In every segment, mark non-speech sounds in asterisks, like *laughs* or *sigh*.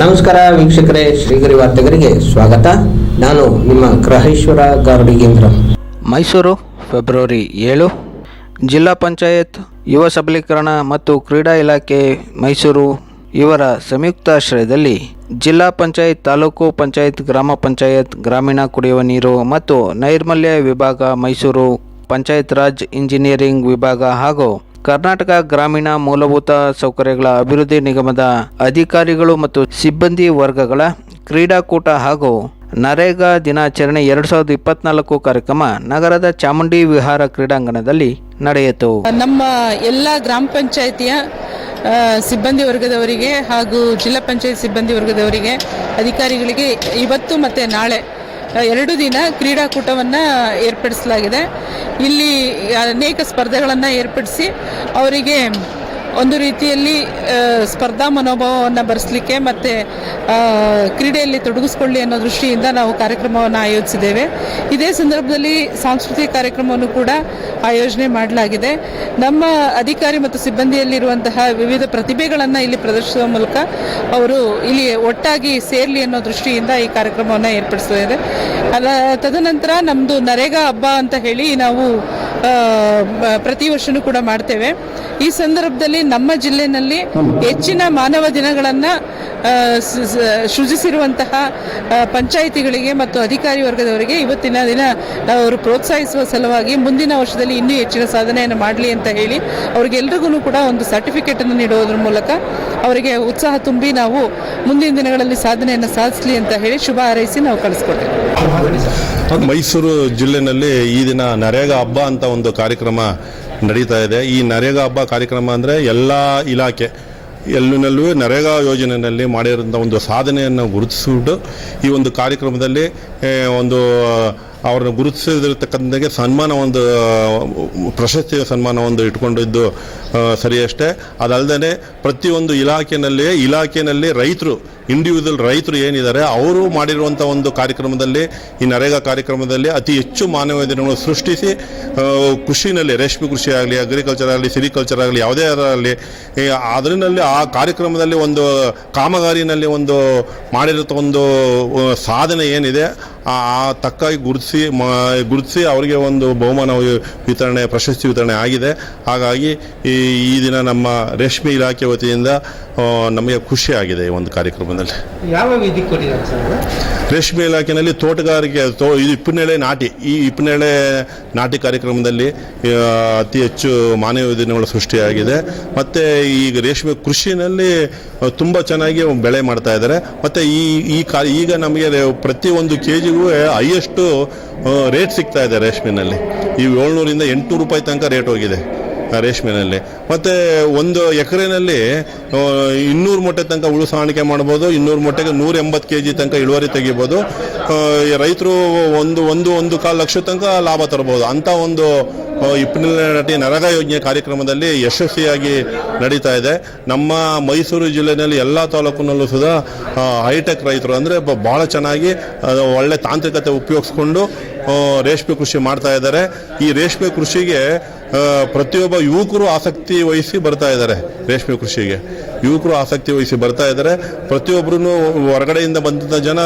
ನಮಸ್ಕಾರ ವೀಕ್ಷಕರೇ, ಶ್ರೀಗರಿ ವಾರ್ತೆಗರಿಗೆ ಸ್ವಾಗತ. ನಾನು ನಿಮ್ಮ ಗ್ರಹೇಶ್ವರ ಗಾರ್ಡಿಗೇಂದ್ರ ಮೈಸೂರು, ಫೆಬ್ರವರಿ ಏಳು. ಜಿಲ್ಲಾ ಪಂಚಾಯತ್, ಯುವ ಸಬಲೀಕರಣ ಮತ್ತು ಕ್ರೀಡಾ ಇಲಾಖೆ, ಮೈಸೂರು ಇವರ ಸಂಯುಕ್ತಾಶ್ರಯದಲ್ಲಿ ಜಿಲ್ಲಾ ಪಂಚಾಯತ್, ತಾಲೂಕು ಪಂಚಾಯತ್, ಗ್ರಾಮ ಪಂಚಾಯತ್, ಗ್ರಾಮೀಣ ಕುಡಿಯುವ ನೀರು ಮತ್ತು ನೈರ್ಮಲ್ಯ ವಿಭಾಗ ಮೈಸೂರು ಪಂಚಾಯತ್ ರಾಜ್ ಇಂಜಿನಿಯರಿಂಗ್ ವಿಭಾಗ ಹಾಗೂ ಕರ್ನಾಟಕ ಗ್ರಾಮೀಣ ಮೂಲಭೂತ ಸೌಕರ್ಯಗಳ ಅಭಿವೃದ್ಧಿ ನಿಗಮದ ಅಧಿಕಾರಿಗಳು ಮತ್ತು ಸಿಬ್ಬಂದಿ ವರ್ಗಗಳ ಕ್ರೀಡಾಕೂಟ ಹಾಗೂ ನರೇಗಾ ದಿನಾಚರಣೆ ಎರಡು ಸಾವಿರದ ಇಪ್ಪತ್ನಾಲ್ಕು ಕಾರ್ಯಕ್ರಮ ನಗರದ ಚಾಮುಂಡಿ ವಿಹಾರ ಕ್ರೀಡಾಂಗಣದಲ್ಲಿ ನಡೆಯಿತು. ನಮ್ಮ ಎಲ್ಲ ಗ್ರಾಮ ಪಂಚಾಯಿತಿಯ ಸಿಬ್ಬಂದಿ ವರ್ಗದವರಿಗೆ ಹಾಗೂ ಜಿಲ್ಲಾ ಪಂಚಾಯತ್ ಸಿಬ್ಬಂದಿ ವರ್ಗದವರಿಗೆ ಅಧಿಕಾರಿಗಳಿಗೆ ಇವತ್ತು ಮತ್ತು ನಾಳೆ ಎರಡು ದಿನ ಕ್ರೀಡಾಕೂಟವನ್ನು ಏರ್ಪಡಿಸಲಾಗಿದೆ. ಇಲ್ಲಿ ಅನೇಕ ಸ್ಪರ್ಧೆಗಳನ್ನು ಏರ್ಪಡಿಸಿ ಅವರಿಗೆ ಒಂದು ರೀತಿಯಲ್ಲಿ ಸ್ಪರ್ಧಾ ಮನೋಭಾವವನ್ನು ಬರೆಸಲಿಕ್ಕೆ ಮತ್ತು ಕ್ರೀಡೆಯಲ್ಲಿ ತೊಡಗಿಸ್ಕೊಳ್ಳಿ ಅನ್ನೋ ದೃಷ್ಟಿಯಿಂದ ನಾವು ಕಾರ್ಯಕ್ರಮವನ್ನು ಆಯೋಜಿಸಿದ್ದೇವೆ. ಇದೇ ಸಂದರ್ಭದಲ್ಲಿ ಸಾಂಸ್ಕೃತಿಕ ಕಾರ್ಯಕ್ರಮವನ್ನು ಕೂಡ ಆಯೋಜನೆ ಮಾಡಲಾಗಿದೆ. ನಮ್ಮ ಅಧಿಕಾರಿ ಮತ್ತು ಸಿಬ್ಬಂದಿಯಲ್ಲಿರುವಂತಹ ವಿವಿಧ ಪ್ರತಿಭೆಗಳನ್ನು ಇಲ್ಲಿ ಪ್ರದರ್ಶಿಸುವ ಮೂಲಕ ಅವರು ಇಲ್ಲಿ ಒಟ್ಟಾಗಿ ಸೇರಲಿ ಅನ್ನೋ ದೃಷ್ಟಿಯಿಂದ ಈ ಕಾರ್ಯಕ್ರಮವನ್ನು ಏರ್ಪಡಿಸಲಾಗಿದೆ ಅಲ್ಲ ತದನಂತರ ನಮ್ಮದು ನರೇಗಾ ಹಬ್ಬ ಅಂತ ಹೇಳಿ ನಾವು ಪ್ರತಿ ವರ್ಷನೂ ಕೂಡ ಮಾಡ್ತೇವೆ. ಈ ಸಂದರ್ಭದಲ್ಲಿ ನಮ್ಮ ಜಿಲ್ಲೆನಲ್ಲಿ ಹೆಚ್ಚಿನ ಮಾನವ ದಿನಗಳನ್ನು ಸೃಜಿಸಿರುವಂತಹ ಪಂಚಾಯಿತಿಗಳಿಗೆ ಮತ್ತು ಅಧಿಕಾರಿ ವರ್ಗದವರಿಗೆ ಇವತ್ತಿನ ದಿನ ಅವರು ಪ್ರೋತ್ಸಾಹಿಸುವ ಸಲುವಾಗಿ ಮುಂದಿನ ವರ್ಷದಲ್ಲಿ ಇನ್ನೂ ಹೆಚ್ಚಿನ ಸಾಧನೆಯನ್ನು ಮಾಡಲಿ ಅಂತ ಹೇಳಿ ಅವ್ರಿಗೆಲ್ರಿಗೂ ಕೂಡ ಒಂದು ಸರ್ಟಿಫಿಕೇಟನ್ನು ನೀಡುವುದರ ಮೂಲಕ ಅವರಿಗೆ ಉತ್ಸಾಹ ತುಂಬಿ ನಾವು ಮುಂದಿನ ದಿನಗಳಲ್ಲಿ ಸಾಧನೆಯನ್ನು ಸಾಧಿಸಲಿ ಅಂತ ಹೇಳಿ ಶುಭ ಹಾರೈಸಿ ನಾವು ಕಳಿಸ್ಕೊಡ್ತೇವೆ. ಮೈಸೂರು ಜಿಲ್ಲೆನಲ್ಲಿ ಈ ದಿನ ನರೇಗಾ ಹಬ್ಬ ಅಂತ ಒಂದು ಕಾರ್ಯಕ್ರಮ ನಡೀತಾ ಇದೆ. ಈ ನರೇಗಾ ಹಬ್ಬ ಕಾರ್ಯಕ್ರಮ ಅಂದರೆ ಎಲ್ಲ ಇಲಾಖೆ ಎಲ್ಲಿನಲ್ಲೂ ನರೇಗಾ ಯೋಜನೆಯಲ್ಲಿ ಮಾಡಿರೋಂಥ ಒಂದು ಸಾಧನೆಯನ್ನು ಗುರುತಿಸಿಬಿಟ್ಟು ಈ ಒಂದು ಕಾರ್ಯಕ್ರಮದಲ್ಲಿ ಒಂದು ಅವರನ್ನು ಗುರುತಿಸಿದಿರತಕ್ಕಂಥಗೆ ಸನ್ಮಾನ ಒಂದು ಪ್ರಶಸ್ತಿಯ ಸನ್ಮಾನ ಒಂದು ಇಟ್ಕೊಂಡಿದ್ದು ಸರಿಯಷ್ಟೇ. ಅದಲ್ಲದೆ ಪ್ರತಿಯೊಂದು ಇಲಾಖೆಯಲ್ಲಿ ಇಲಾಖೆಯಲ್ಲಿ ರೈತರು ಇಂಡಿವಿಜುವಲ್ ರೈತರು ಏನಿದ್ದಾರೆ, ಅವರು ಮಾಡಿರುವಂಥ ಒಂದು ಕಾರ್ಯಕ್ರಮದಲ್ಲಿ, ಈ ನರೇಗಾ ಕಾರ್ಯಕ್ರಮದಲ್ಲಿ ಅತಿ ಹೆಚ್ಚು ಮಾನವ ದಿನಗಳು ಸೃಷ್ಟಿಸಿ ಕೃಷಿನಲ್ಲಿ, ರೇಷ್ಮೆ ಕೃಷಿ ಆಗಲಿ ಅಗ್ರಿಕಲ್ಚರ್ ಆಗಲಿ ಸಿರಿಕಲ್ಚರ್ ಆಗಲಿ, ಯಾವುದೇ ಆಗಲಿ ಅದರಲ್ಲಿ ಆ ಕಾರ್ಯಕ್ರಮದಲ್ಲಿ ಒಂದು ಕಾಮಗಾರಿನಲ್ಲಿ ಒಂದು ಮಾಡಿರೋ ಒಂದು ಸಾಧನೆ ಏನಿದೆ, ಆ ತಕ್ಕಾಗಿ ಗುರುತಿಸಿ ಗುರುತಿಸಿ ಅವರಿಗೆ ಒಂದು ಬಹುಮಾನ ವಿತರಣೆ, ಪ್ರಶಸ್ತಿ ವಿತರಣೆ ಆಗಿದೆ. ಹಾಗಾಗಿ ಈ ಈ ದಿನ ನಮ್ಮ ರೇಷ್ಮೆ ಇಲಾಖೆ ವತಿಯಿಂದ ನಮಗೆ ಖುಷಿಯಾಗಿದೆ ಈ ಒಂದು ಕಾರ್ಯಕ್ರಮದಲ್ಲಿ ಯಾವ ರೇಷ್ಮೆ ಇಲಾಖೆಯಲ್ಲಿ ತೋಟಗಾರಿಕೆ ತೋ ಇದು ಇಪ್ಪನೇಳೆ ನಾಟಿ ಈ ಇಪ್ಪನೇಳೆ ನಾಟಿ ಕಾರ್ಯಕ್ರಮದಲ್ಲಿ ಅತಿ ಹೆಚ್ಚು ಮಾನವ ದಿನಗಳು ಸೃಷ್ಟಿಯಾಗಿದೆ. ಮತ್ತು ಈಗ ರೇಷ್ಮೆ ಕೃಷಿನಲ್ಲಿ ತುಂಬ ಚೆನ್ನಾಗಿ ಬೆಳೆ ಮಾಡ್ತಾ ಇದ್ದಾರೆ. ಮತ್ತು ಈ ಈ ಕಾ ಈಗ ನಮಗೆ ಪ್ರತಿಯೊಂದು ಪ್ರತಿ ಒಂದು ಕೆ ಜಿಗೂ ಹೈಯೆಸ್ಟು ರೇಟ್ ಸಿಗ್ತಾ ಇದೆ ರೇಷ್ಮೆನಲ್ಲಿ. ಈ ಏಳ್ನೂರಿಂದ ಎಂಟುನೂರು ರೂಪಾಯಿ ತನಕ ರೇಟ್ ಹೋಗಿದೆ. ರೇಷ್ಮೆನಲ್ಲಿ. ಮತ್ತು ಒಂದು ಎಕರೆನಲ್ಲಿ ಇನ್ನೂರು ಮೊಟ್ಟೆ ತನಕ ಉಳು ಸಾಣಿಕೆ ಮಾಡ್ಬೋದು, ಇನ್ನೂರು ಮೊಟ್ಟೆಗೆ ನೂರ ಎಂಬತ್ತು ಕೆ ಜಿ ತನಕ ಇಳುವರಿ ತೆಗಿಬೋದು. ರೈತರು ಒಂದು ಒಂದು ಒಂದು ಕಾಲು ಲಕ್ಷ ತನಕ ಲಾಭ ತರ್ಬೋದು. ಅಂಥ ಒಂದು ಇಪ್ಪಿನಟಿ ನರಗ ಯೋಜನೆ ಕಾರ್ಯಕ್ರಮದಲ್ಲಿ ಯಶಸ್ವಿಯಾಗಿ ನಡೀತಾ ಇದೆ. ನಮ್ಮ ಮೈಸೂರು ಜಿಲ್ಲೆಯಲ್ಲಿ ಎಲ್ಲ ತಾಲೂಕಿನಲ್ಲೂ ಸುಧಾ ಹೈಟೆಕ್ ರೈತರು ಅಂದರೆ ಭಾಳ ಚೆನ್ನಾಗಿ ಒಳ್ಳೆ ತಾಂತ್ರಿಕತೆ ಉಪಯೋಗಿಸ್ಕೊಂಡು ರೇಷ್ಮೆ ಕೃಷಿ ಮಾಡ್ತಾ ಇದ್ದಾರೆ. ಈ ರೇಷ್ಮೆ ಕೃಷಿಗೆ ಪ್ರತಿಯೊಬ್ಬ ಯುವಕರು ಆಸಕ್ತಿ ವಹಿಸಿ ಬರ್ತಾ ಇದ್ದಾರೆ ರೇಷ್ಮೆ ಕೃಷಿಗೆ. ಯುವಕರು ಆಸಕ್ತಿ ವಹಿಸಿ ಬರ್ತಾ ಇದ್ದಾರೆ. ಪ್ರತಿಯೊಬ್ಬರೂ ಹೊರಗಡೆಯಿಂದ ಬಂದಂಥ ಜನ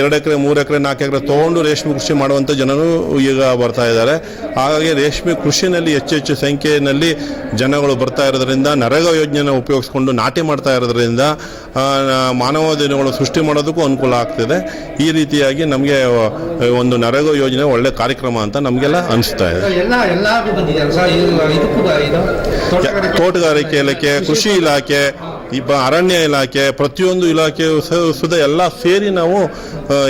ಎರಡು ಎಕರೆ ಮೂರು ಎಕರೆ ನಾಲ್ಕು ಎಕರೆ ತೊಗೊಂಡು ರೇಷ್ಮೆ ಕೃಷಿ ಮಾಡುವಂಥ ಜನರು ಈಗ ಬರ್ತಾ ಇದ್ದಾರೆ. ಹಾಗಾಗಿ ರೇಷ್ಮೆ ಕೃಷಿನಲ್ಲಿ ಹೆಚ್ಚು ಹೆಚ್ಚು ಸಂಖ್ಯೆಯಲ್ಲಿ ಜನಗಳು ಬರ್ತಾ ಇರೋದ್ರಿಂದ ನರೇಗಾ ಯೋಜನೆನ ಉಪಯೋಗಿಸ್ಕೊಂಡು ನಾಟಿ ಮಾಡ್ತಾ ಇರೋದ್ರಿಂದ ಮಾನವ ದಿನಗಳು ಸೃಷ್ಟಿ ಮಾಡೋದಕ್ಕೂ ಅನುಕೂಲ ಆಗ್ತಿದೆ. ಈ ರೀತಿಯಾಗಿ ನಮಗೆ ಒಂದು ನರೇಗಾ ಯೋಜನೆ ಒಳ್ಳೆ ಕಾರ್ಯಕ್ರಮ ಅಂತ ನಮಗೆಲ್ಲ ಅನಿಸ್ತಾ ಇದೆ. ತೋಟಗಾರಿಕೆ ಇಲಾಖೆ ಕೃಷಿ ಇಲಾಖೆ ಈ ಬ- ಅರಣ್ಯ ಇಲಾಖೆ ಪ್ರತಿಯೊಂದು ಇಲಾಖೆ ಸುದ ಎಲ್ಲ ಸೇರಿ ನಾವು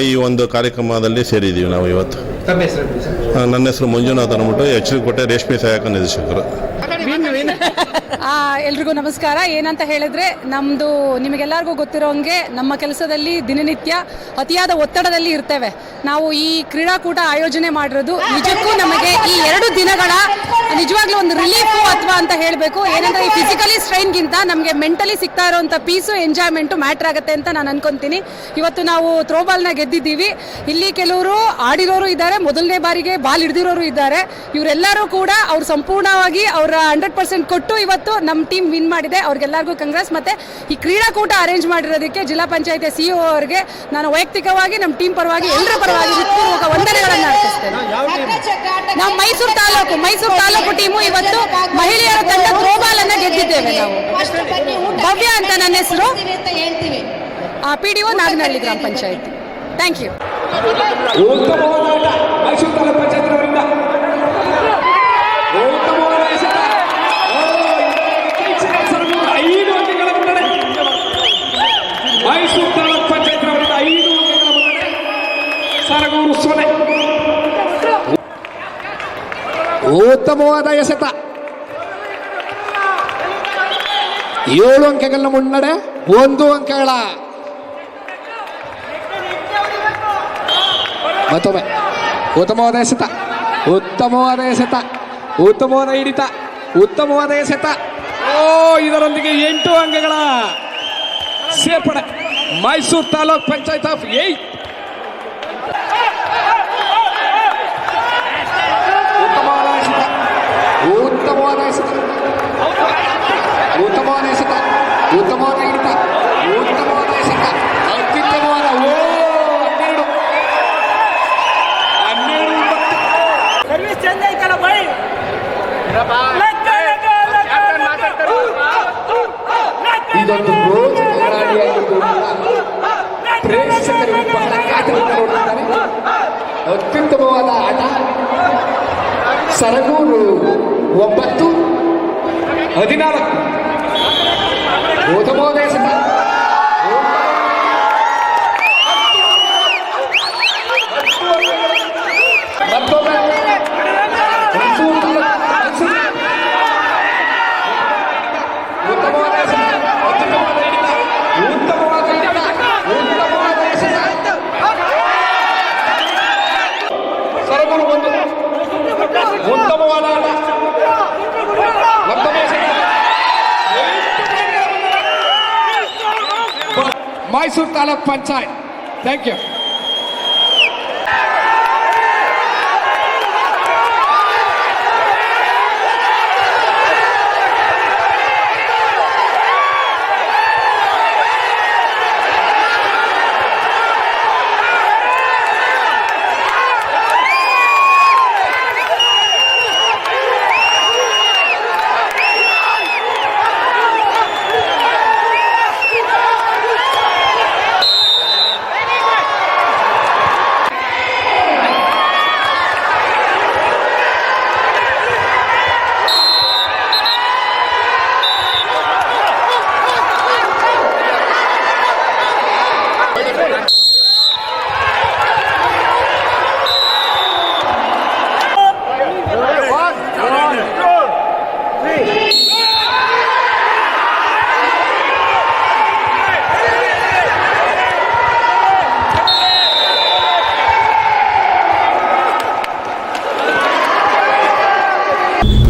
ಈ ಒಂದು ಕಾರ್ಯಕ್ರಮದಲ್ಲಿ ಸೇರಿದ್ದೀವಿ ನಾವು ಇವತ್ತು. ನನ್ನ ಹೆಸರು ಮಂಜುನಾಥ್ ಅನ್ಬಿಟ್ಟು ಎಚ್ ಕೋಟೆ ರೇಷ್ಮೆ ಸಹಾಯಕ ನಿರ್ದೇಶಕರು. *laughs* ಎಲ್ರಿಗೂ ನಮಸ್ಕಾರ. ಏನಂತ ಹೇಳಿದ್ರೆ ನಮ್ಮದು ನಿಮಗೆಲ್ಲರಿಗೂ ಗೊತ್ತಿರೋಂಗೆ ನಮ್ಮ ಕೆಲಸದಲ್ಲಿ ದಿನನಿತ್ಯ ಅತಿಯಾದ ಒತ್ತಡದಲ್ಲಿ ಇರ್ತೇವೆ. ನಾವು ಈ ಕ್ರೀಡಾಕೂಟ ಆಯೋಜನೆ ಮಾಡಿರೋದು ನಿಜಕ್ಕೂ ನಮಗೆ ಈ ಎರಡು ದಿನಗಳ ನಿಜವಾಗ್ಲೂ ಒಂದು ರಿಲೀಫು ಅಥವಾ ಅಂತ ಹೇಳಬೇಕು. ಏನಂದ್ರೆ, ಈ ಫಿಸಿಕಲಿ ಸ್ಟ್ರೈನ್ಗಿಂತ ನಮಗೆ ಮೆಂಟಲಿ ಸಿಗ್ತಾ ಇರೋಂಥ ಪೀಸು ಎಂಜಾಯ್ಮೆಂಟು ಮ್ಯಾಟ್ರ್ ಆಗುತ್ತೆ ಅಂತ ನಾನು ಅನ್ಕೊಂತೀನಿ. ಇವತ್ತು ನಾವು ಥ್ರೋಬಾಲ್ನ ಗೆದ್ದಿದ್ದೀವಿ. ಇಲ್ಲಿ ಕೆಲವರು ಆಡಿರೋರು ಇದ್ದಾರೆ, ಮೊದಲನೇ ಬಾರಿಗೆ ಬಾಲ್ ಹಿಡಿದಿರೋರು ಇದ್ದಾರೆ. ಇವರೆಲ್ಲರೂ ಕೂಡ ಅವ್ರು ಸಂಪೂರ್ಣವಾಗಿ ಅವರ ಹಂಡ್ರೆಡ್ ಪರ್ಸೆಂಟ್ ಕೊಟ್ಟು ಇವತ್ತು ನಮ್ಮ ಟೀಮ್ ವಿನ್ ಮಾಡಿದೆ. ಅವ್ರಿಗೆಲ್ಲರಿಗೂ ಕಾಂಗ್ರೆಸ್ ಮತ್ತೆ ಈ ಕ್ರೀಡಾಕೂಟ ಅರೇಂಜ್ ಮಾಡಿರೋದಕ್ಕೆ ಜಿಲ್ಲಾ ಪಂಚಾಯತಿ ಸಿ ಅವರಿಗೆ ನಾನು ವೈಯಕ್ತಿಕವಾಗಿ ನಮ್ಮ ಟೀಮ್ ಪರವಾಗಿ ಎಲ್ಲರ ಪರವಾಗಿ ಹೃತ್ಪೂರ್ವಕ ವಂದನೆಗಳನ್ನು ಅರ್ಪಿಸ್ತೇನೆ. ನಾವು ಮೈಸೂರು ತಾಲೂಕು ಮೈಸೂರು ತಾಲೂಕು ಟೀಮು ಇವತ್ತು ಮಹಿಳೆಯರ ತಂಡ ಥ್ರೋಬಾಲ್ ಅನ್ನ ಗೆದ್ದಿದ್ದೇವೆ ನಾವು. ಭವ್ಯ ಅಂತ ನನ್ನ ಹೆಸರು. ಪಿ ಡಿ ಒ ನಾಗನಹಳ್ಳಿ ಗ್ರಾಮ ಪಂಚಾಯತಿ. ಥ್ಯಾಂಕ್ ಯು ಉತ್ತಮವಾದ ಆಟ ಮೈಸೂರು ತಾಲೂಕು ಪಂಚಾಯತ್ನವರಿಂದ ಉತ್ತಮವಾದ ಎಸೆತ. ಓ, ಇತ್ತೀಚಿನ ಸರಕು ಐದು ಅಂಕಗಳ ಮುನ್ನಡೆ ಮೈಸೂರು ತಾಲೂಕು ಪಂಚಾಯತ್ನವರಿಂದ ಐದು ಅಂಕಗಳ ಮುನ್ನಡೆ ಸರಗೂರು ಸೊನೆ ಉತ್ತಮವಾದ ಎಸೆತ. ಏಳು ಅಂಕಗಳ ಮುನ್ನಡೆ, ಒಂದು ಅಂಕಗಳ. ಮತ್ತೊಮ್ಮೆ. ಉತ್ತಮವಾದ ಎಸೆತ. ಉತ್ತಮವಾದ ಎಸೆತ. ಉತ್ತಮವಾದ ಹಿಡಿತ. ಉತ್ತಮವಾದ ಎಸೆತ. ಓ, ಇದರೊಂದಿಗೆ ಎಂಟು ಅಂಕಗಳ ಸೇರ್ಪಡೆ. ಮೈಸೂರು ತಾಲೂಕ್ ಪಂಚಾಯತ್ ಆಫ್ ಏಟ್ ಉತ್ತಮವಾದ ಎಸೆತ ಉತ್ತಮವಾದ ಎಸೆತ ಉತ್ತಮವಾದ ಎಸೆತ ಉತ್ತಮವಾದ ಹಿಡಿತ. ಉತ್ತಮವಾದ ಎಸೆತ ಅತ್ಯುತ್ತಮವಾದ ಓ ಹನ್ನೆರಡು. ಹನ್ನೆರಡು. ಇದೊಂದು ಪ್ರೇಕ್ಷಕರು ಬಹಳ ಕಾತರದಿಂದ ನೋಡುತ್ತಾರೆ ಅತ್ಯುತ್ತಮವಾದ ಆಟ. ಸರಗೂರು ಮೈಸೂರು ತಾಲೂಕ್ ಪಂಚಾಯತ್ ಥ್ಯಾಂಕ್ ಯು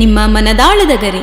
ನಿಮ್ಮ ಮನದಾಳದ ಗರಿ.